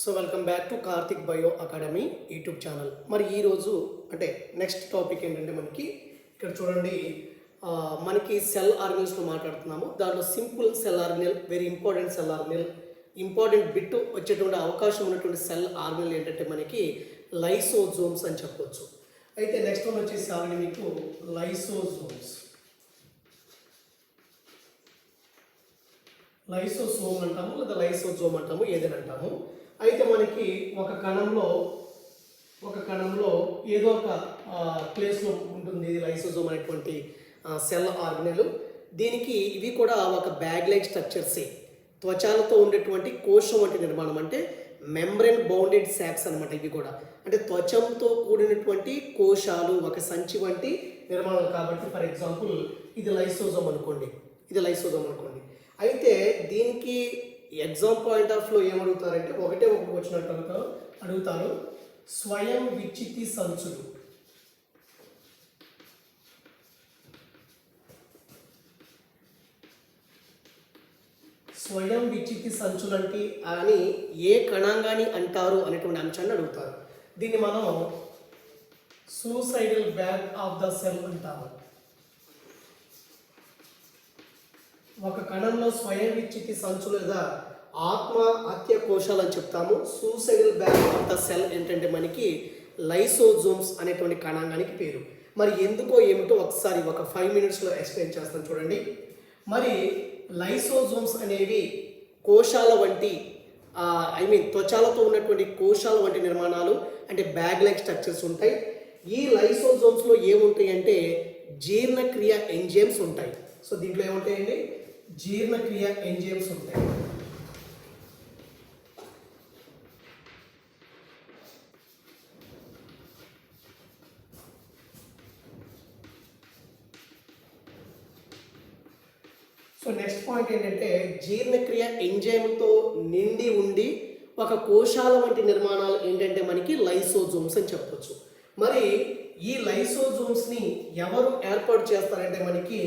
So welcome back to Karthik bio academy YouTube channel. మరి ఈరోజు అంటే నెక్స్ట్ టాపిక్ ఏంటంటే మనకి ఇక్కడ చూడండి మనకి సెల్ ఆర్గనల్స్లో మాట్లాడుతున్నాము. దాంట్లో simple cell organelle very important cell organelle important bit వచ్చేటువంటి అవకాశం ఉన్నటువంటి సెల్ ఆర్గనల్ ఏంటంటే మనకి లైసోజోమ్స్ అని చెప్పొచ్చు. అయితే నెక్స్ట్ వన్ వచ్చేసి ఆల్రెడీ మీకు లైసోజోమ్స్. లైసోసోమ్ అంటాము లేదా లైసోజోమ్ అంటాము ఏదైనా అంటాము. అయితే మనకి ఒక కణంలో ఒక కణంలో ఏదో ఒక ప్లేస్లో ఉంటుంది ఇది లైసోజోమ్ అనేటువంటి సెల్ ఆర్గనల్. దీనికి ఇవి కూడా ఒక బ్యాగ్ లైక్ స్ట్రక్చర్సే. త్వచాలతో ఉండేటువంటి కోశం వంటి నిర్మాణం అంటే మెంబ్రెన్ బౌండెడ్ శాక్స్ అనమాట ఇవి కూడా. అంటే త్వచంతో కూడినటువంటి కోశాలు ఒక సంచి వంటి నిర్మాణాలు కాబట్టి ఫర్ ఎగ్జాంపుల్ ఇది లైసోజోమ్ అనుకోండి. ఇది లైసోజోమ్ అనుకోండి. అయితే దీనికి ఎగ్జామ్ పాయింట్ ఆఫ్లో ఏమడుగుతారంటే ఒకటే ఒక వచ్చినట్టు అడుగుతారు. అడుగుతారు. స్వయం విచ్చితి సంచులు. స్వయం విచ్చితి సంచులంటి అని ఏ కణాంగాన్ని అంటారు అనేటువంటి అంశాన్ని అడుగుతారు. దీన్ని మనం suicidal bag of the cell అంటాము. ఒక కణంలో స్వయం విచ్చితి సంచు లేదా ఆత్మ హత్య కోశాలు అని చెప్తాము. Suicidal bag of the cell ఏంటంటే మనకి లైసోజోమ్స్ అనేటువంటి కణాంగానికి పేరు. మరి ఎందుకో ఏమిటో ఒకసారి ఒక ఫైవ్ మినిట్స్లో ఎక్స్ప్లెయిన్ చేస్తాను చూడండి. మరి లైసోజోమ్స్ అనేవి కోశాల వంటి ఐ మీన్ త్వచాలతో ఉన్నటువంటి కోశాల వంటి నిర్మాణాలు అంటే బ్యాగ్ లైక్ స్ట్రక్చర్స్ ఉంటాయి. ఈ లైసోజోమ్స్లో ఏముంటాయి అంటే జీర్ణక్రియ ఎంజైమ్స్ ఉంటాయి. సో దీంట్లో ఏముంటాయండి? జీర్ణక్రియ ఎంజైమ్స్ ఉంటాయి. సో నెక్స్ట్ పాయింట్ ఏంటంటే జీర్ణక్రియ ఎంజైమ్తో నిండి ఉండి ఒక కోశాల వంటి నిర్మాణాలు ఏంటంటే మనకి లైసోజోమ్స్ అని చెప్పొచ్చు. మరి ఈ లైసోజోమ్స్ని ఎవరు ఏర్పాటు చేస్తారంటే మనకి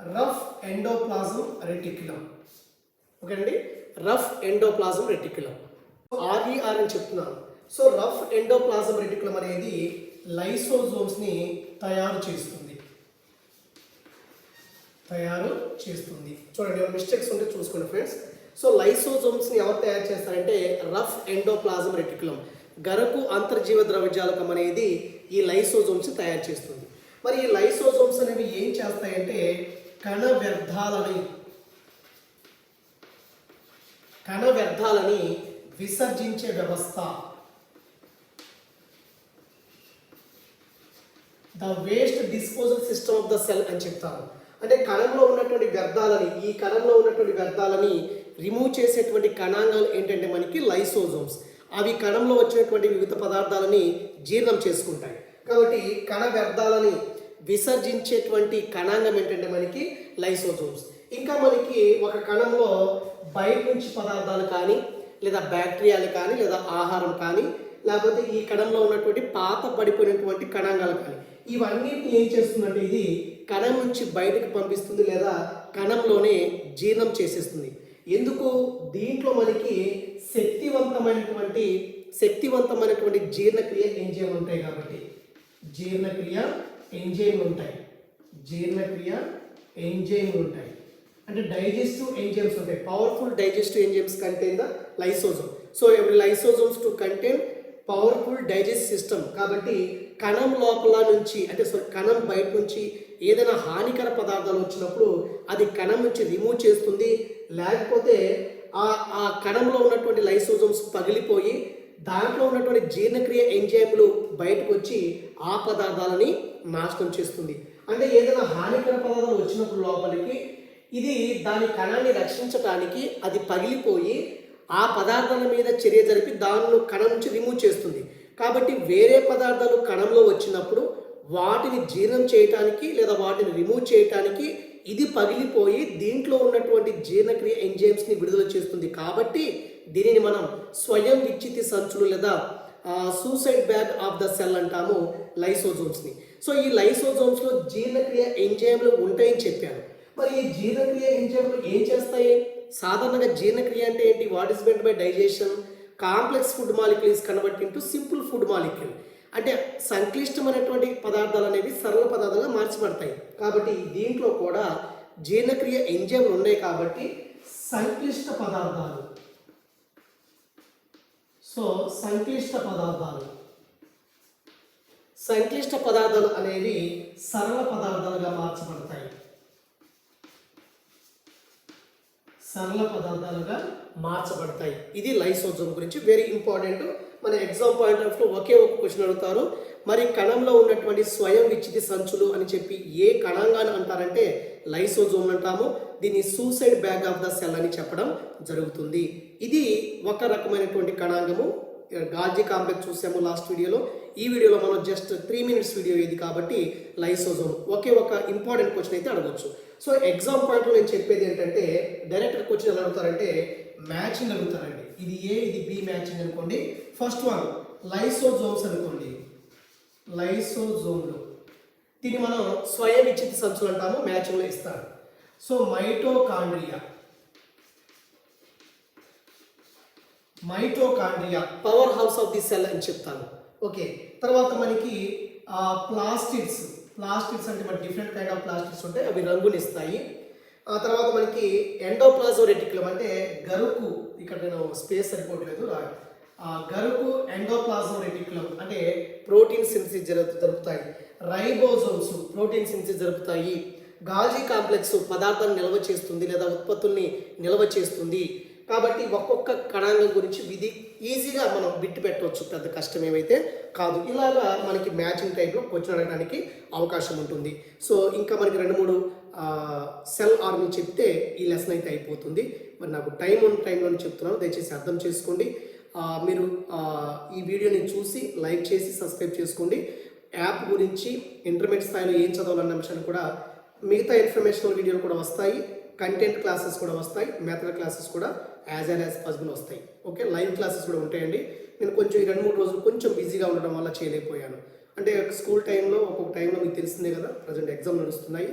రఫ్ ఎండోప్లాజం రెటిక్యులం. ఓకేనండి? Rough endoplasm reticulum. ఆర్ఈఆర్ అని చెప్తున్నాను. సో రఫ్ ఎండోప్లాజం రెటిక్యులం అనేది లైసోజోమ్స్ని తయారు చేస్తుంది. తయారు చేస్తుంది. చూడండి మిస్టేక్స్ ఉంటే చూసుకోండి ఫ్రెండ్స్ సో లైసోజోమ్స్ని ఎవరు తయారు చేస్తారంటే రఫ్ ఎండోప్లాజం రెటిక్యులం. గరకు అంతర్జీవ ద్రవ్యజాలకం అనేది ఈ లైసోజోమ్స్ తయారు చేస్తుంది. మరి ఈ లైసోజోమ్స్ అనేవి ఏం చేస్తాయంటే కణ వ్యర్థాలని కణ వ్యర్థాలని విసర్జించే వ్యవస్థ. The waste disposal system of the cell అని చెప్తారు. అంటే కణంలో ఉన్నటువంటి వ్యర్థాలని ఈ కణంలో ఉన్నటువంటి వ్యర్థాలని రిమూవ్ చేసేటువంటి కణాంగాలు ఏంటంటే మనకి లైసోజోమ్స్. అవి కణంలో వచ్చినటువంటి వివిధ పదార్థాలని జీర్ణం చేసుకుంటాయి. కాబట్టి కణ వ్యర్థాలని విసర్జించేటువంటి కణాంగం ఏంటంటే మనకి లైసోజోమ్స్. ఇంకా మనకి ఒక కణంలో బయట నుంచి పదార్థాలు కానీ లేదా బ్యాక్టీరియాలు కానీ లేదా ఆహారం కానీ లేకపోతే ఈ కణంలో ఉన్నటువంటి పాత పడిపోయినటువంటి కణాంగాలు కానీ ఇవన్నిటిని ఏం చేస్తుందంటే ఇది కణం నుంచి బయటకు పంపిస్తుంది లేదా కణంలోనే జీర్ణం చేసేస్తుంది. ఎందుకు? దీంట్లో మనకి శక్తివంతమైనటువంటి శక్తివంతమైనటువంటి జీర్ణక్రియ ఎంజైమ్ ఉంటాయి కాబట్టి? జీర్ణక్రియ ఎంజైమ్లు ఉంటాయి. జీర్ణక్రియ ఎంజైమ్లు ఉంటాయి. అంటే డైజెస్టివ్ ఎంజైమ్స్ ఉంటాయి. Powerful digestive enzymes contain the lysosome so ఎవరి lysosomes to contain powerful digest system కాబట్టి కణం లోపల నుంచి అంటే సో కణం బయట నుంచి ఏదైనా హానికర పదార్థాలు వచ్చినప్పుడు అది కణం నుంచి రిమూవ్ చేస్తుంది. లేకపోతే ఆ ఆ కణంలో ఉన్నటువంటి లైసోజోమ్స్ పగిలిపోయి దాంట్లో ఉన్నటువంటి జీర్ణక్రియ ఎంజైమ్లు బయటకు వచ్చి ఆ పదార్థాలని నాశనం చేస్తుంది. అంటే ఏదైనా హానికర పదార్థాలు వచ్చినప్పుడు లోపలికి ఇది దాని కణాన్ని రక్షించటానికి అది పగిలిపోయి ఆ పదార్థాల మీద చర్య జరిపి దానిలో కణం నుంచి రిమూవ్ చేస్తుంది. కాబట్టి వేరే పదార్థాలు కణంలో వచ్చినప్పుడు వాటిని జీర్ణం చేయటానికి లేదా వాటిని రిమూవ్ చేయటానికి ఇది పగిలిపోయి దీంట్లో ఉన్నటువంటి జీర్ణక్రియ ఎంజైమ్స్ని విడుదల చేస్తుంది. కాబట్టి దీనిని మనం స్వయం విచ్చితి సంచులు లేదా suicide bag of the cell అంటాము లైసోజోమ్స్ని. సో ఈ లైసోజోమ్స్లో జీర్ణక్రియ ఎంజైమ్లు ఉంటాయని చెప్పాను. మరి ఈ జీర్ణక్రియ ఎంజైమ్లు ఏం చేస్తాయి? సాధారణంగా జీర్ణక్రియ అంటే ఏంటి? What is meant by digestion complex food molecules convert into simple food molecule. అంటే సంక్లిష్టమైనటువంటి పదార్థాలు అనేవి సరళ పదార్థాలుగా మార్చబడతాయి. కాబట్టి దీంట్లో కూడా జీర్ణక్రియ ఎంజైమ్లు ఉన్నాయి కాబట్టి సంక్లిష్ట పదార్థాలు సో సంక్లిష్ట పదార్థాలు. సంక్లిష్ట పదార్థాలు అనేవి సరళ పదార్థాలుగా మార్చబడతాయి. సరళ పదార్థాలుగా మార్చబడతాయి. ఇది లైసోజోమ్ గురించి వెరీ ఇంపార్టెంట్ మన ఎగ్జామ్ పాయింట్ ఆఫ్లో ఒకే ఒక క్వశ్చన్ అడుగుతారు. మరి కణంలో ఉన్నటువంటి స్వయం విచ్చితి సంచులు అని చెప్పి ఏ కణంగాన్ని అంటారంటే లైసోజోమ్ అంటాము. దీన్ని suicide bag of the cell అని చెప్పడం జరుగుతుంది. ఇది ఒక రకమైనటువంటి కణాంగము గాజీ కాంప్లెక్స్ చూసాము లాస్ట్ వీడియోలో. ఈ వీడియోలో మనం జస్ట్ త్రీ మినిట్స్ వీడియో ఇది కాబట్టి లైసోజోమ్. ఒకే ఒక ఇంపార్టెంట్ క్వశ్చన్ అయితే అడగవచ్చు సో ఎగ్జామ్ పాయింట్లో నేను చెప్పేది ఏంటంటే డైరెక్ట్ క్వశ్చన్ ఎలా అడుగుతారంటే మ్యాచింగ్ అడుగుతారండి. ఇది ఏ ఇది బి మ్యాచింగ్ అనుకోండి. ఫస్ట్ వన్ లైసోజోమ్స్ అనుకోండి. లైసోజోమ్లు. దీన్ని మనం స్వయం విచ్చిత సంచులు అంటాము మ్యాచింగ్లో ఇస్తారు. So mitochondria. Mitochondria. Power house of the cell అని చెప్తాను. ఓకే తర్వాత మనకి ప్లాస్టిడ్స్. ప్లాస్టిడ్స్ అంటే మనకి డిఫరెంట్ కైండ్ ఆఫ్ ప్లాస్టిడ్స్ ఉంటాయి అవి రంగునిస్తాయి. ఆ తర్వాత మనకి ఎండోప్లాజో రెటిక్యులం అంటే గరుకు ఇక్కడ నేను స్పేస్ సరిపోవట్లేదు గరుకు ఎండోప్లాజో రెటిక్యులం అంటే ప్రోటీన్ సింథసిస్ జరుపుతాయి రైబోజోమ్స్ ప్రోటీన్ సింథసిస్ జరుపుతాయి. గాజీ కాంప్లెక్స్ పదార్థాన్ని నిల్వ చేస్తుంది లేదా ఉత్పత్తుల్ని నిల్వ చేస్తుంది. కాబట్టి ఒక్కొక్క కణాంగం గురించి విధి ఈజీగా మనం బిట్టు పెట్టవచ్చు. పెద్ద కష్టం ఏమైతే కాదు. ఇలాగా మనకి మ్యాచింగ్ టైప్లో క్వశ్చన్ అడగడానికి అవకాశం ఉంటుంది. సో ఇంకా మనకి రెండు మూడు సెల్ ఆర్మీ చెప్తే ఈ లెసన్ అయితే అయిపోతుంది. మరి నాకు టైం ఉన్న టైంలో చెప్తున్నాను. దయచేసి అర్థం చేసుకోండి. మీరు ఈ వీడియోని చూసి లైక్ చేసి సబ్స్క్రైబ్ చేసుకోండి. యాప్ గురించి ఇంటర్మీడియట్ స్థాయిలో ఏం చదవాలన్న అంశాన్ని కూడా మిగతా ఇన్ఫర్మేషనల్ వీడియోలు కూడా వస్తాయి కంటెంట్ క్లాసెస్ కూడా వస్తాయి మెథడ్ క్లాసెస్ కూడా యాజ్ అండ్ యాజ్ పాసిబుల్ వస్తాయి. ఓకే లైవ్ క్లాసెస్ కూడా ఉంటాయండి. నేను కొంచెం ఈ రెండు మూడు రోజులు కొంచెం బిజీగా ఉండడం వల్ల చేయలేకపోయాను. అంటే స్కూల్ టైంలో ఒక్కొక్క టైంలో మీకు తెలిసిందే కదా ప్రజెంట్ ఎగ్జామ్ నడుస్తున్నాయి.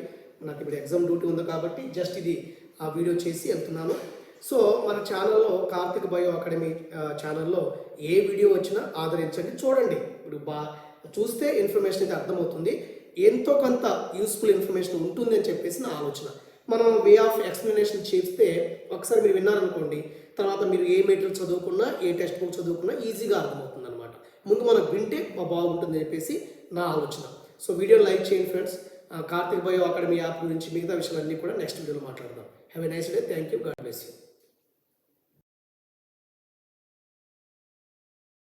నాకు ఇప్పుడు ఎగ్జామ్ డ్యూటీ ఉంది కాబట్టి జస్ట్ ఇది ఆ వీడియో చేసి వెళ్తున్నాను. సో మన ఛానల్లో కార్తిక్ బయో అకాడమీ ఛానల్లో ఏ వీడియో వచ్చినా ఆదరించండి. చూడండి. ఇప్పుడు బా చూస్తే ఇన్ఫర్మేషన్ అయితే అర్థమవుతుంది. ఎంతో కొంత యూస్ఫుల్ ఇన్ఫర్మేషన్ ఉంటుంది అని చెప్పేసి నా ఆలోచన. మనం వే ఆఫ్ ఎక్స్ప్లెనేషన్ చేస్తే ఒకసారి మీరు విన్నారనుకోండి తర్వాత మీరు ఏ మెటీరియల్ చదువుకున్నా ఏ టెక్స్ట్ బుక్ చదువుకున్నా ఈజీగా అర్థమవుతుంది అనమాట ముందు మనం వింటే బాగుంటుంది అని చెప్పేసి నా ఆలోచన. సో వీడియో లైక్ చేయండి friends Karthik bio academy app గురించి మిగతా విషయాలన్నీ కూడా నెక్స్ట్ వీడియోలో మాట్లాడదాం. Have a nice day thank you God bless you